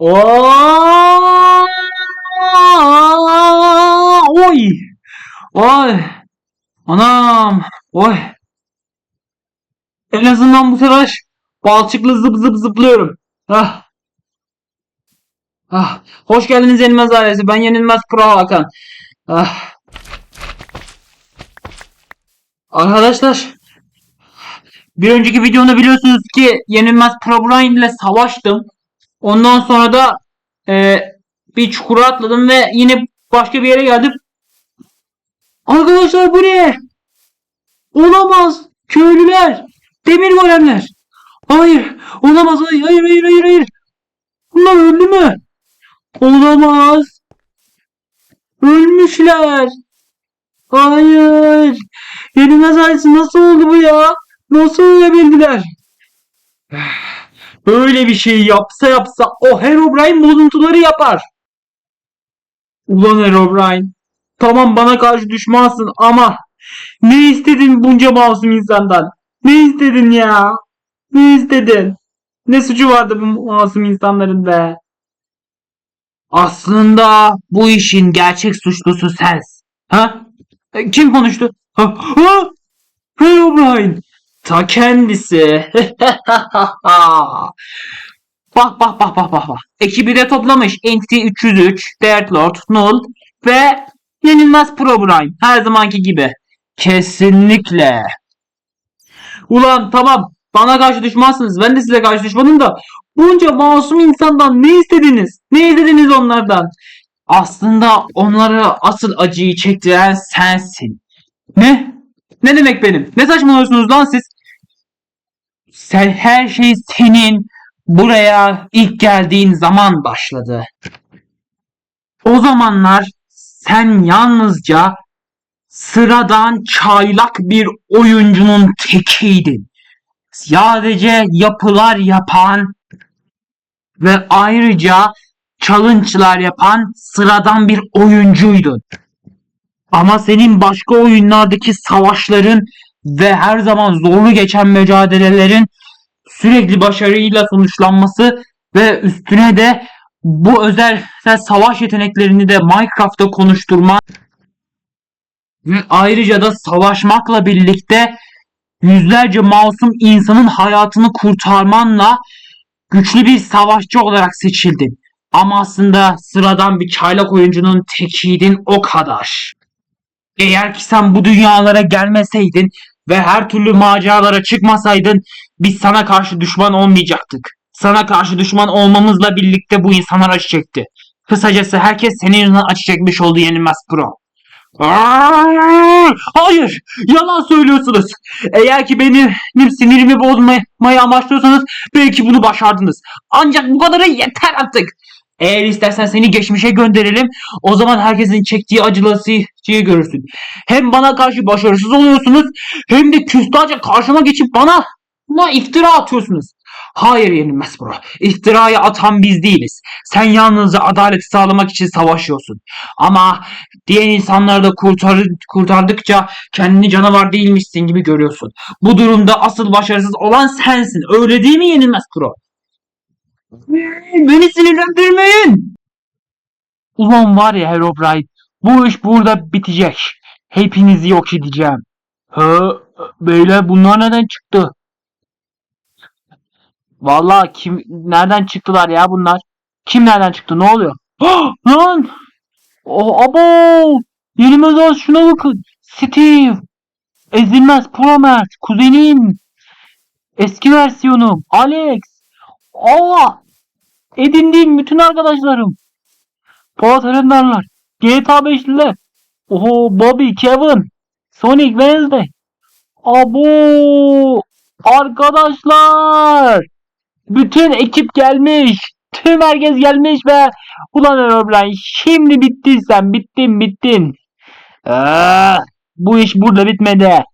Oy! Oy! Anam! Oy! En azından bu sefer balçıklı zıp zıp zıplıyorum. Ah! Ah! Hoş geldiniz Yenilmez ailesi. Ben Yenilmez Pro Hakan. Ah! Arkadaşlar bir önceki videomda biliyorsunuz ki Yenilmez Pro Brian ile savaştım. Ondan sonra da e, bir çukura atladım ve yine başka bir yere geldim. Arkadaşlar bu ne? Olamaz. Köylüler. Demir golemler. Hayır. Olamaz. Hayır hayır hayır hayır. hayır. Bunlar öldü mü? Olamaz. Ölmüşler. Hayır. Yenilmez ailesi nasıl oldu bu ya? Nasıl ölebildiler? Böyle bir şey yapsa yapsa o Herobrine bozuntuları yapar. Ulan Herobrine. Tamam bana karşı düşmansın ama ne istedin bunca masum insandan? Ne istedin ya? Ne istedin? Ne suçu vardı bu masum insanların be? Aslında bu işin gerçek suçlusu sensin. Ha? E, Kim konuştu? Ha? ha? Herobrine. Ta kendisi. bak bak bak bak bak bak. Ekibi de toplamış. Entity 303, Death Lord, Null ve Yenilmez Pro Brian. Her zamanki gibi. Kesinlikle. Ulan tamam. Bana karşı düşmansınız. Ben de size karşı düşmanım da. Bunca masum insandan ne istediniz? Ne istediniz onlardan? Aslında onlara asıl acıyı çektiren sensin. Ne? Ne demek benim? Ne saçmalıyorsunuz lan siz? Sen her şey senin buraya ilk geldiğin zaman başladı. O zamanlar sen yalnızca sıradan çaylak bir oyuncunun tekiydin. Sadece yapılar yapan ve ayrıca challenge'lar yapan sıradan bir oyuncuydun. Ama senin başka oyunlardaki savaşların ve her zaman zorlu geçen mücadelelerin sürekli başarıyla sonuçlanması ve üstüne de bu özel savaş yeteneklerini de Minecraft'ta konuşturman ve ayrıca da savaşmakla birlikte yüzlerce masum insanın hayatını kurtarmanla güçlü bir savaşçı olarak seçildin. Ama aslında sıradan bir çaylak oyuncunun tekiydin o kadar. Eğer ki sen bu dünyalara gelmeseydin ve her türlü maceralara çıkmasaydın biz sana karşı düşman olmayacaktık. Sana karşı düşman olmamızla birlikte bu insanlar acı çekti. Kısacası herkes senin yüzünden acı çekmiş oldu yenilmez pro. Hayır, yalan söylüyorsunuz. Eğer ki benim sinirimi bozmayı amaçlıyorsanız belki bunu başardınız. Ancak bu kadarı yeter artık. Eğer istersen seni geçmişe gönderelim. O zaman herkesin çektiği acılısıyı görürsün. Hem bana karşı başarısız oluyorsunuz hem de küstahça karşıma geçip bana, bana iftira atıyorsunuz. Hayır yenilmez bro. İftirayı atan biz değiliz. Sen yalnızca adaleti sağlamak için savaşıyorsun. Ama diğer insanları da kurtar, kurtardıkça kendini canavar değilmişsin gibi görüyorsun. Bu durumda asıl başarısız olan sensin. Öyle değil mi yenilmez pro? Beni sinirlendirmeyin. Ulan var ya Herobrine. Bu iş burada bitecek. Hepinizi yok edeceğim. Ha, beyler bunlar neden çıktı? Vallahi kim nereden çıktılar ya bunlar? Kim nereden çıktı? Ne oluyor? Lan! Oh, abo! Yenilmez az şuna bakın. Steve. Ezilmez Promert. Kuzenim. Eski versiyonum. Alex. Aa! Edindiğim bütün arkadaşlarım. Polat Alemdarlar. GTA 5'liler. Oho Bobby, Kevin. Sonic, Wednesday. Abo! Arkadaşlar! Bütün ekip gelmiş. Tüm herkes gelmiş be. Ulan Herobrine şimdi bittin sen. Bittin bittin. Aa, bu iş burada bitmedi.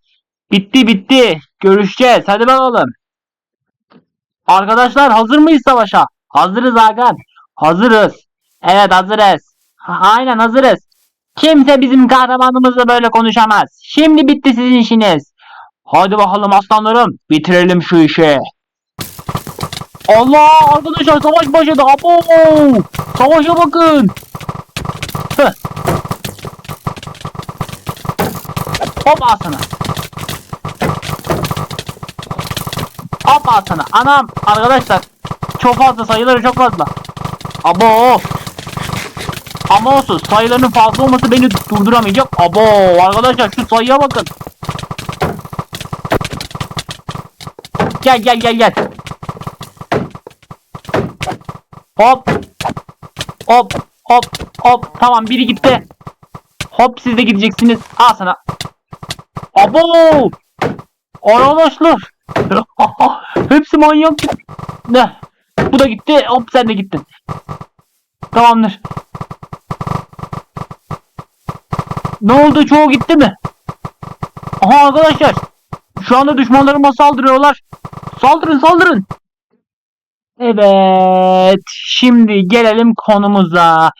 Bitti bitti. Görüşeceğiz. Hadi bakalım. Arkadaşlar hazır mıyız savaşa? Hazırız Hakan. Hazırız. Evet hazırız. Ha, aynen hazırız. Kimse bizim kahramanımızla böyle konuşamaz. Şimdi bitti sizin işiniz. Hadi bakalım aslanlarım. Bitirelim şu işi. Allah arkadaşlar savaş başladı. Abo! Savaşa bakın. Heh. Hop al sana. Hop al. Anam arkadaşlar çok fazla sayıları çok fazla. Abo! Ama olsun sayıların fazla olması beni durduramayacak. Abo arkadaşlar şu sayıya bakın. Gel gel gel gel. Hop. Hop hop hop. Tamam biri gitti. Hop siz de gideceksiniz. Al sana. Abo. Arkadaşlar. Hepsi manyak. Ne? Bu da gitti. Hop sen de gittin. Tamamdır. Ne oldu? Çoğu gitti mi? Aha arkadaşlar. Şu anda düşmanlarıma saldırıyorlar. Saldırın saldırın. Evet. Şimdi gelelim konumuza.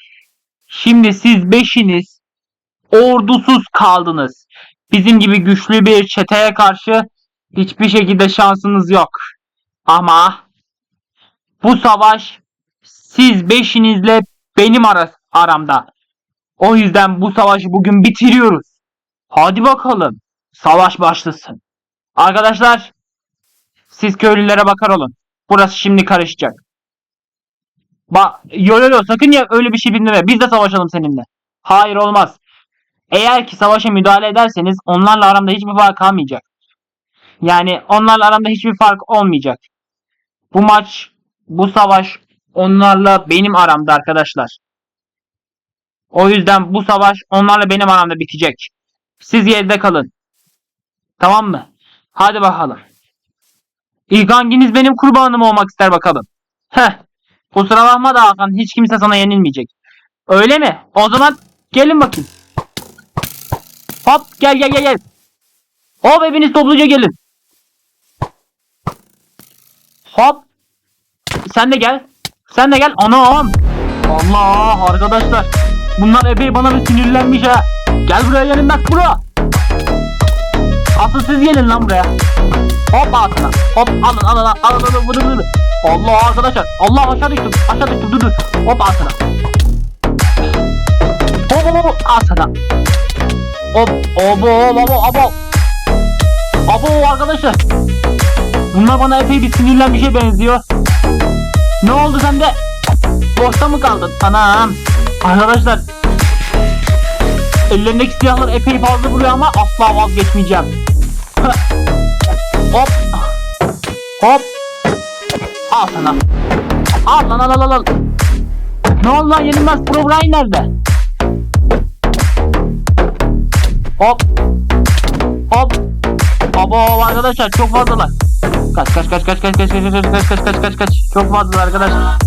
Şimdi siz beşiniz ordusuz kaldınız. Bizim gibi güçlü bir çeteye karşı hiçbir şekilde şansınız yok. Ama bu savaş siz beşinizle benim ara aramda. O yüzden bu savaşı bugün bitiriyoruz. Hadi bakalım. Savaş başlasın. Arkadaşlar siz köylülere bakar olun. Burası şimdi karışacak. Bak Yololo sakın ya öyle bir şey dinleme. Biz de savaşalım seninle. Hayır olmaz. Eğer ki savaşa müdahale ederseniz onlarla aramda hiçbir fark kalmayacak. Yani onlarla aramda hiçbir fark olmayacak. Bu maç, bu savaş onlarla benim aramda arkadaşlar. O yüzden bu savaş onlarla benim aramda bitecek. Siz yerde kalın. Tamam mı? Hadi bakalım. İlk hanginiz benim kurbanım olmak ister bakalım. Heh. Kusura bakma da Hakan hiç kimse sana yenilmeyecek. Öyle mi? O zaman gelin bakayım. Hop gel gel gel gel. Hop hepiniz topluca gelin. Hop. Sen de gel. Sen de gel. Anam. Allah arkadaşlar. Bunlar epey bana bir sinirlenmiş ha. Gel buraya yenilmez bura. Asıl siz gelin lan buraya. Hop altına. Hop alın alın alın alın alın vurun. Allah arkadaşlar. Allah aşağı düştüm. Aşağı düştüm dur dur. Hop altına. Hop hop hop al sana. Hop obo obo obo. Abo arkadaşlar. Bunlar bana epey bir sinirlenmiş şey benziyor. Ne oldu sende? Boşta mı kaldın? Anam. Arkadaşlar. Ellerindeki silahlar epey fazla vuruyor ama asla vazgeçmeyeceğim. Hop. Hop. Al sana. Al lan al al al. Ne oldu lan yenilmez Pro Brian nerede? Hop. Hop. Abo arkadaşlar çok fazlalar. Kaç kaç kaç kaç kaç kaç kaç kaç kaç kaç kaç kaç kaç çok fazla arkadaşlar.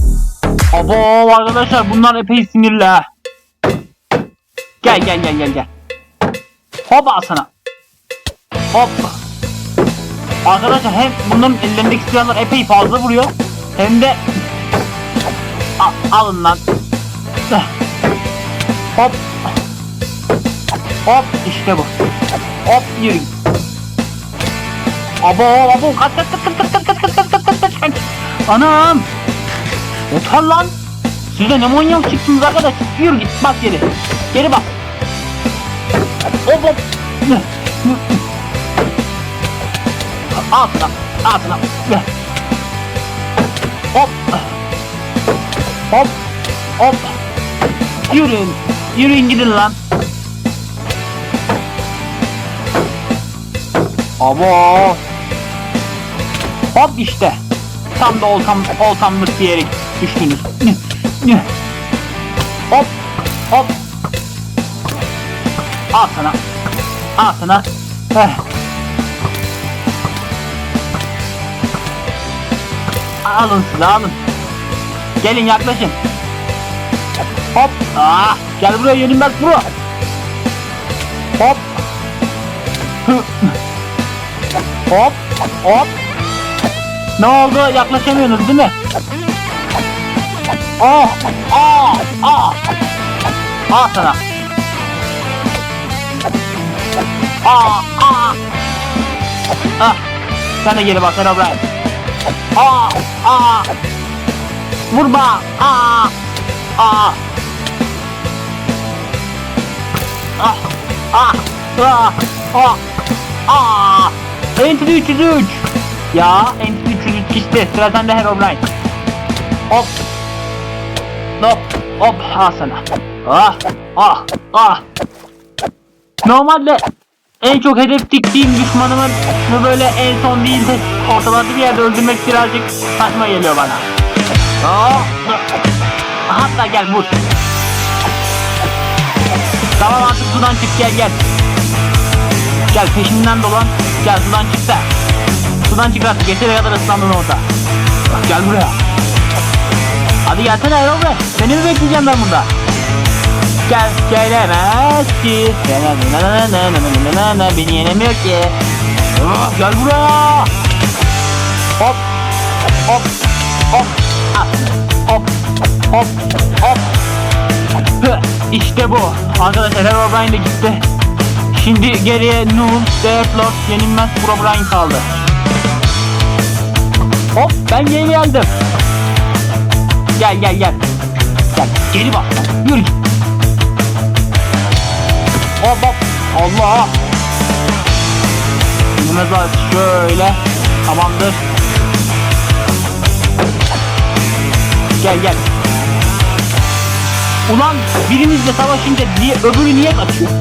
Abo arkadaşlar bunlar epey sinirli ha. Gel gel gel gel gel. Hop sana. Hop. Arkadaşlar hem bunların ellerindeki silahlar epey fazla vuruyor. Hem de Al, alın lan. Hop. Hop işte bu. Hop yürü. Abo abo kaç kaç kaç kaç kaç kaç kaç kaç kaç kaç kaç. Anam. Yeter lan. Siz de ne manyak çıktınız arkadaş. Yürü git bak geri. Geri bak. Hop hop. Altına. Altına. Hop. Hop. Hop. Yürüyün. Yürüyün gidin lan. Abo. Hop işte. Tam da oltam, oltamlık bir yere düştünüz. Hop. Hop. Al sana. Al sana. Heh. Alın alın. Gelin yaklaşın. Hop. Ah, gel buraya yenilmez bro. Hop. Hop. Hop. Ne oldu? Yaklaşamıyorsunuz değil mi? Oh. Ah. Ah. Al sana. Ah. Ah. Ah. Sen de geri bak Herobrine. Aa! Aa! Vurma! Aa! Aa! Ah! Ah! Ah! Ah! Ah! Entry 303! Ya Entry 303 gitti. Sıra sende Herobrine. Hop! Hop! Hop! Al sana. Ah! Ah! Ah! Normalde en çok hedef diktiğim düşmanımın bu böyle en son değil de ortalarda bir yerde öldürmek birazcık saçma geliyor bana. Aa, hatta gel vur. Tamam artık sudan çık gel gel. Gel peşimden dolan. Gel sudan çık da. Buradan çık artık. Yeteri kadar ıslandın orada. Gel buraya. Hadi gelsene Erol Seni mi bekleyeceğim ben burada? Gel gelemez ki. Beni yenemiyor ki. Ah, gel buraya. Hop. Hop. Hop. Hop. Hop. Hop. İşte bu. Arkadaşlar Erol Brian de gitti. Şimdi geriye Null, Deathlord, Yenilmez Pro Brian kaldı. Hop ben geri geldim. Gel gel gel. Gel geri bak. Yürü git. Hop hop. Allah. Var şöyle. Tamamdır. Gel gel. Ulan birimizle savaşınca niye öbürü niye kaçıyor?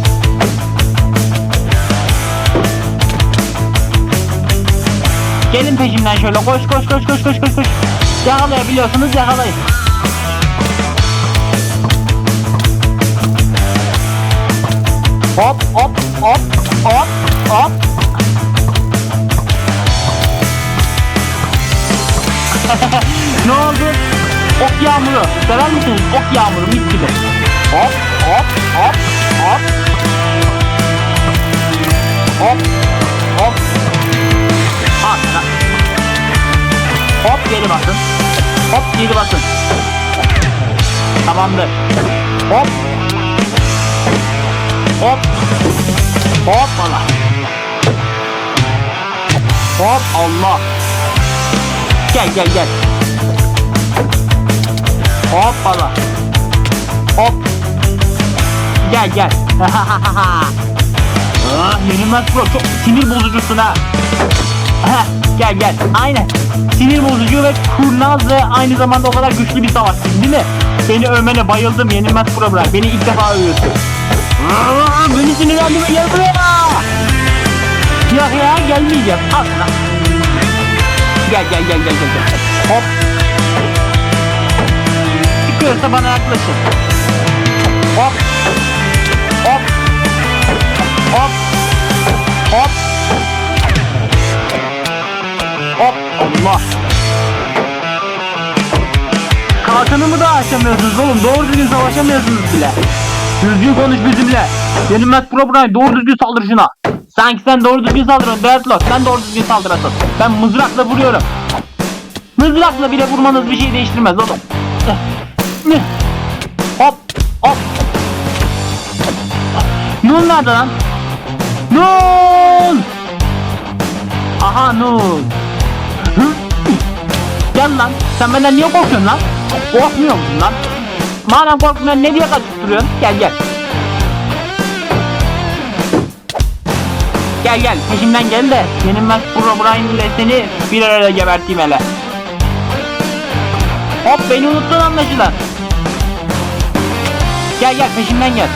Gelin peşimden şöyle koş koş koş koş koş koş koş. Yakalayabiliyorsunuz yakalayın. Hop hop hop hop hop. ne oldu? Ok yağmuru. Sever misiniz? Ok yağmuru mis gibi. Hop hop hop hop. Hop. F7 basın. Tamamdır. Hop. Hop. Hop Allah. Hop Allah. Gel gel gel. Hop Allah. Hop. Gel gel. Ha ha ha ah, yeni Mac çok sinir bozucusun ha. Gel gel. Aynen. Sinir bozucu ve kurnaz ve aynı zamanda o kadar güçlü bir savaşçısın değil mi? Beni övmene bayıldım. Yenilmez pro bırak. Beni ilk defa övüyorsun. Aa, beni sinirlendirme gel buraya. Yok ya gelmeyeceğim. Al. Gel gel gel gel gel. gel. Hop. Çıkıyorsa bana yaklaşın. Hop. Allah. Kalkanımı da aşamıyorsunuz oğlum. Doğru düzgün savaşamıyorsunuz bile. Düzgün konuş bizimle. Yenilmez Pro Brian doğru düzgün saldır şuna. Sanki sen doğru düzgün saldırıyorsun Deathlock. Sen doğru düzgün saldırasın. Ben mızrakla vuruyorum. Mızrakla bile vurmanız bir şey değiştirmez oğlum. Hop hop. Nun nerede lan? Nun! Aha Nun. Lan. Sen benden niye korkuyorsun lan? Korkmuyor musun lan? Madem korkmuyorsun ne diye kaçıp duruyorsun? Gel gel. Gel gel peşimden gel de yenilmez Pro Brian ile seni bir arada geberteyim hele. Hop beni unuttun anlaşılan. Gel gel peşimden gel.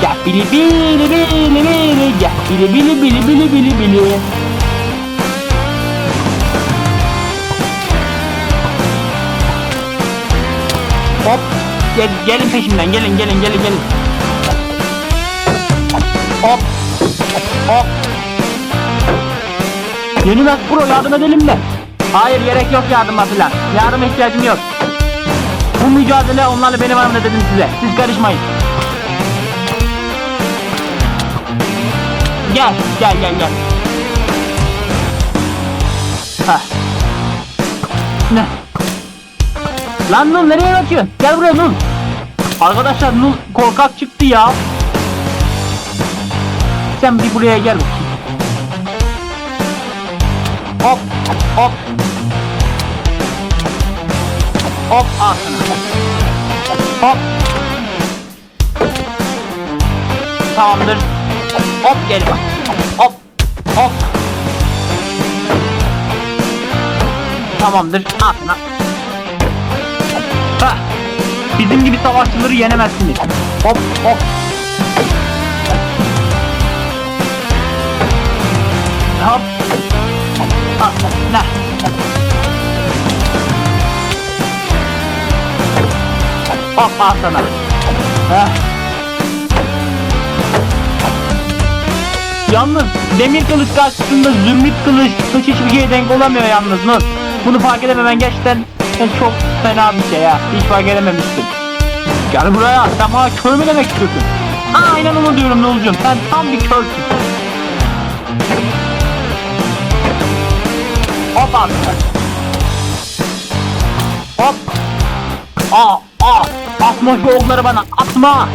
Gel bili bili bili bili gel bili bili bili bili bili bili. Hop gel, gelin peşimden gelin gelin gelin gelin. Hop hop. Yenilmez Pro yardım edelim mi? Hayır gerek yok yardıma filan. Yardıma ihtiyacım yok. Bu mücadele onlarla benim aramda dedim size. Siz karışmayın. Gel, gel, gel, gel. Heh. Ne? Lan Nul nereye bakıyorsun? Gel buraya Nul. Arkadaşlar Nul korkak çıktı ya. Sen bir buraya gel bakayım. Hop hop. Hop al. Hop. Tamamdır. Hop geri bak. Hop hop. Tamamdır. Hah. Bizim gibi savaşçıları yenemezsiniz. Hop hop. Hop. Al sana. Hop al sana. Heh. Yalnız demir kılıç karşısında zümrüt kılıç hiç hiçbir şeye denk olamıyor yalnız Nur. Bunu fark edememen gerçekten çok fena bir şey ya. Hiç fark edememişsin. Gel buraya. Sen bana kör mü demek istiyorsun? Aynen onu diyorum Nurcuğum. Sen tam bir körsün. Hop at. Hop. Aa, aa. Atma şu okları bana. Atma.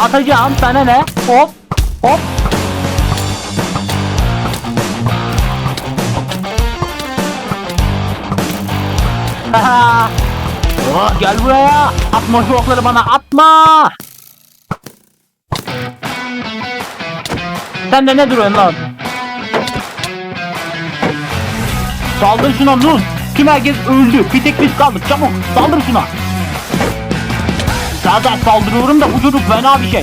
Atacağım sana ne? Hop. Hop. Haha. Oh, gel buraya. Atma şu okları bana. Atma. Sen de ne duruyorsun lan? Saldır şuna Nun. Tüm herkes öldü. Bir tek biz kaldık. Çabuk saldır şuna. Zaten saldırıyorum da bu çocuk fena bir şey.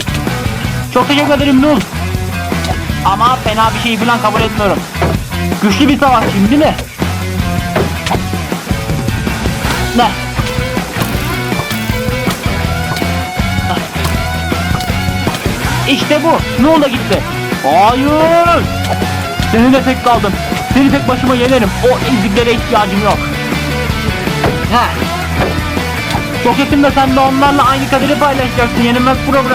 Çok teşekkür ederim Nun. Ama fena bir şey falan kabul etmiyorum. Güçlü bir savaşçıyım değil mi? Ne? İşte bu. Ne oldu gitti? Hayır. Seninle tek kaldım. Seni tek başıma yenerim. O eziklere ihtiyacım yok. Heh. Çok yakında sen de onlarla aynı kaderi paylaşacaksın. Yenilmez program.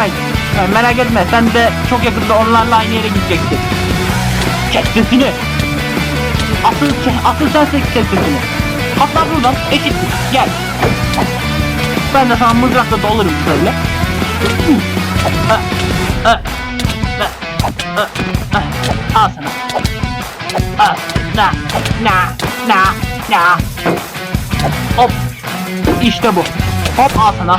Yani merak etme sen de çok yakında onlarla aynı yere gideceksin. Çek sesini. Asıl, asıl sen çek çek sesini. Hatta buradan eşitlik. Gel. Ben de sana mızrakla dolurum şöyle. Al sana. Al. Na. Na. Na. Na. Hop. İşte bu. Hop al.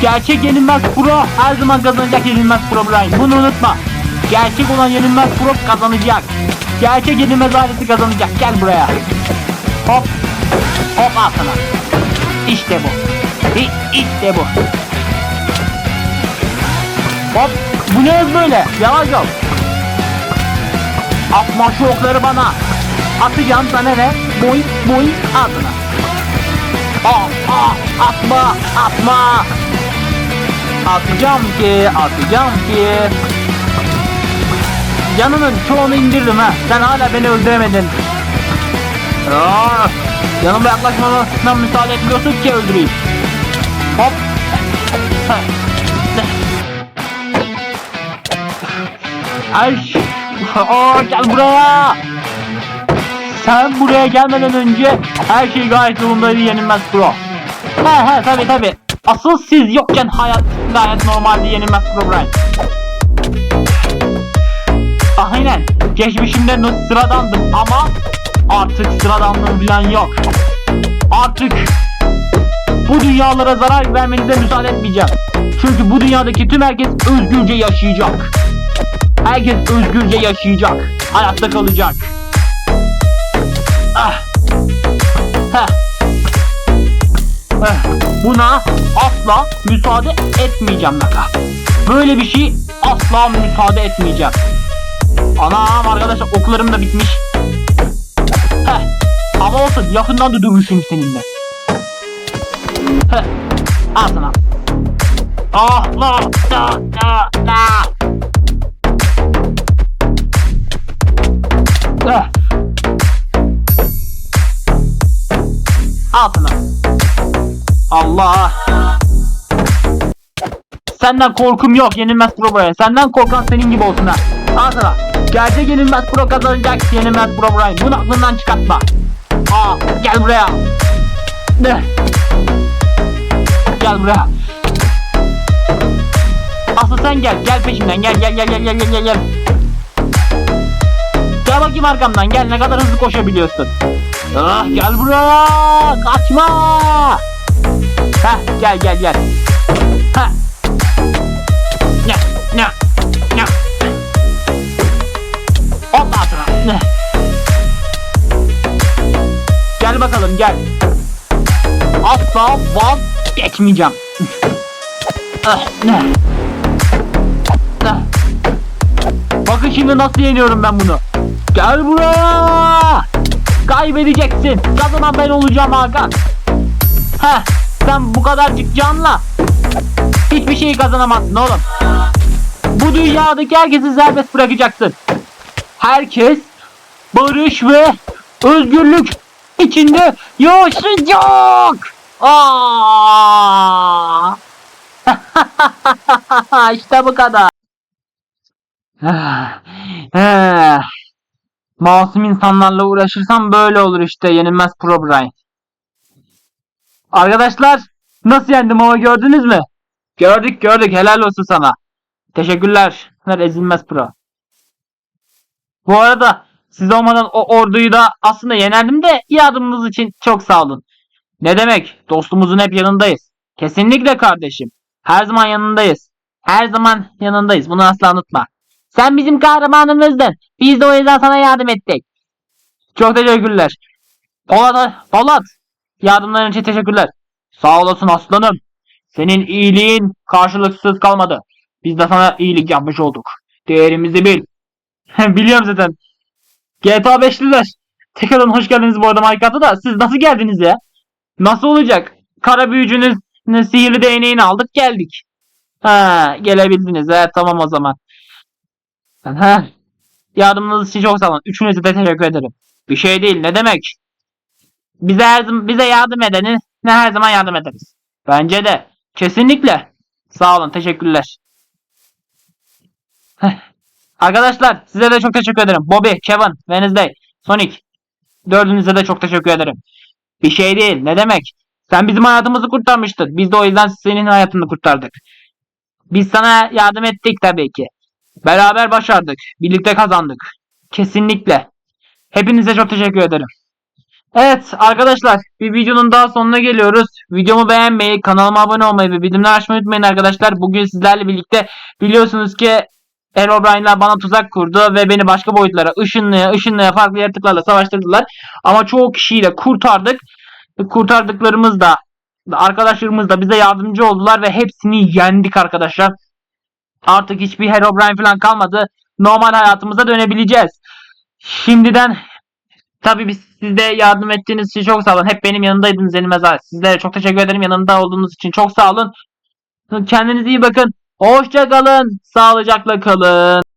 Gerçek yenilmez pro her zaman kazanacak yenilmez pro Brian. Bunu unutma. Gerçek olan yenilmez pro kazanacak. Gerçek yenilmez ailesi kazanacak. Gel buraya. Hop. Hop al. İşte bu. İşte bu. Hop. Bu ne böyle? Yavaş ol. Atma şu okları bana. Atacağım sana ne? Boy boy adına. Aa, aa, atma, atma. Atacağım ki, atacağım ki. Canımın çoğunu indirdim ha. Sen hala beni öldüremedin. Aa, yanıma yaklaşmama müsaade etmiyorsun ki öldüreyim. Hop. Ay. Aa, gel buraya. Sen buraya gelmeden önce her şey gayet yolundaydı yenilmez pro. He he tabi tabi. Asıl siz yokken hayat gayet normaldi yenilmez pro Brian. Aynen. Geçmişimde sıradandım ama artık sıradanlığım falan yok. Artık bu dünyalara zarar vermenize müsaade etmeyeceğim. Çünkü bu dünyadaki tüm herkes özgürce yaşayacak. Herkes özgürce yaşayacak. Hayatta kalacak. Ah. Heh. Eh, Buna asla müsaade etmeyeceğim Naka. Böyle bir şey asla müsaade etmeyeceğim. Anam arkadaşlar oklarım da bitmiş. Heh. Ama olsun yakından da dövüşeyim seninle. Heh. Al sana. Ah la la la la. Eh. Al sana. Allah. Senden korkum yok yenilmez pro Brian. Senden korkan senin gibi olsun ha. Al sana. Gerçek yenilmez pro kazanacak yenilmez pro Brian. Bunu aklından çıkartma. Aa gel buraya. Ne? Gel buraya. Asıl sen gel. Gel peşimden. Gel gel gel gel gel gel gel gel. Bakayım arkamdan gel ne kadar hızlı koşabiliyorsun. Ah gel buraya kaçma. Heh gel gel gel. Heh. Ne ne ne. Hop altına. Gel bakalım gel. Asla vazgeçmeyeceğim. Ah, ne? Ah. Bakın şimdi nasıl yeniyorum ben bunu. Gel buraya. Kaybedeceksin. Kazanan ben olacağım Hakan. Heh, sen bu kadarcık canla. Hiçbir şeyi kazanamazsın oğlum. Bu dünyadaki herkesi serbest bırakacaksın. Herkes barış ve özgürlük içinde yaşayacak. Aa! işte bu kadar. Masum insanlarla uğraşırsam böyle olur işte yenilmez Pro Brian. Arkadaşlar nasıl yendim ama gördünüz mü? Gördük gördük helal olsun sana. Teşekkürler. Ver ezilmez Pro. Bu arada siz olmadan o orduyu da aslında yenerdim de yardımınız için çok sağ olun. Ne demek? Dostumuzun hep yanındayız. Kesinlikle kardeşim. Her zaman yanındayız. Her zaman yanındayız. Bunu asla unutma. Sen bizim kahramanımızdın. Biz de o yüzden sana yardım ettik. Çok teşekkürler. Polat, Polat. Yardımların için teşekkürler. Sağ olasın aslanım. Senin iyiliğin karşılıksız kalmadı. Biz de sana iyilik yapmış olduk. Değerimizi bil. Biliyorum zaten. GTA 5'liler. Tekrardan hoş geldiniz bu arada Minecraft'a da. Siz nasıl geldiniz ya? Nasıl olacak? Kara büyücünün sihirli değneğini aldık geldik. Ha, gelebildiniz. Evet tamam o zaman. Ha. Yardımınız için çok sağ olun. Üçünüze de teşekkür ederim. Bir şey değil. Ne demek? Bize her bize yardım edeni ne her zaman yardım ederiz. Bence de. Kesinlikle. Sağ olun. Teşekkürler. Heh. Arkadaşlar size de çok teşekkür ederim. Bobby, Kevin, Wednesday, Sonic. Dördünüze de çok teşekkür ederim. Bir şey değil. Ne demek? Sen bizim hayatımızı kurtarmıştın. Biz de o yüzden senin hayatını kurtardık. Biz sana yardım ettik tabii ki. Beraber başardık. Birlikte kazandık. Kesinlikle. Hepinize çok teşekkür ederim. Evet arkadaşlar bir videonun daha sonuna geliyoruz. Videomu beğenmeyi, kanalıma abone olmayı ve bildirimleri açmayı unutmayın arkadaşlar. Bugün sizlerle birlikte biliyorsunuz ki Herobrine'ler bana tuzak kurdu ve beni başka boyutlara ışınlaya ışınlaya farklı yaratıklarla savaştırdılar. Ama çoğu kişiyle kurtardık. Kurtardıklarımız da arkadaşlarımız da bize yardımcı oldular ve hepsini yendik arkadaşlar. Artık hiçbir Herobrine falan kalmadı. Normal hayatımıza dönebileceğiz. Şimdiden tabii biz siz de yardım ettiğiniz için çok sağ olun. Hep benim yanımdaydınız Yenilmez Aile. Sizlere çok teşekkür ederim. Yanımda olduğunuz için çok sağ olun. Kendinize iyi bakın. Hoşça kalın. Sağlıcakla kalın.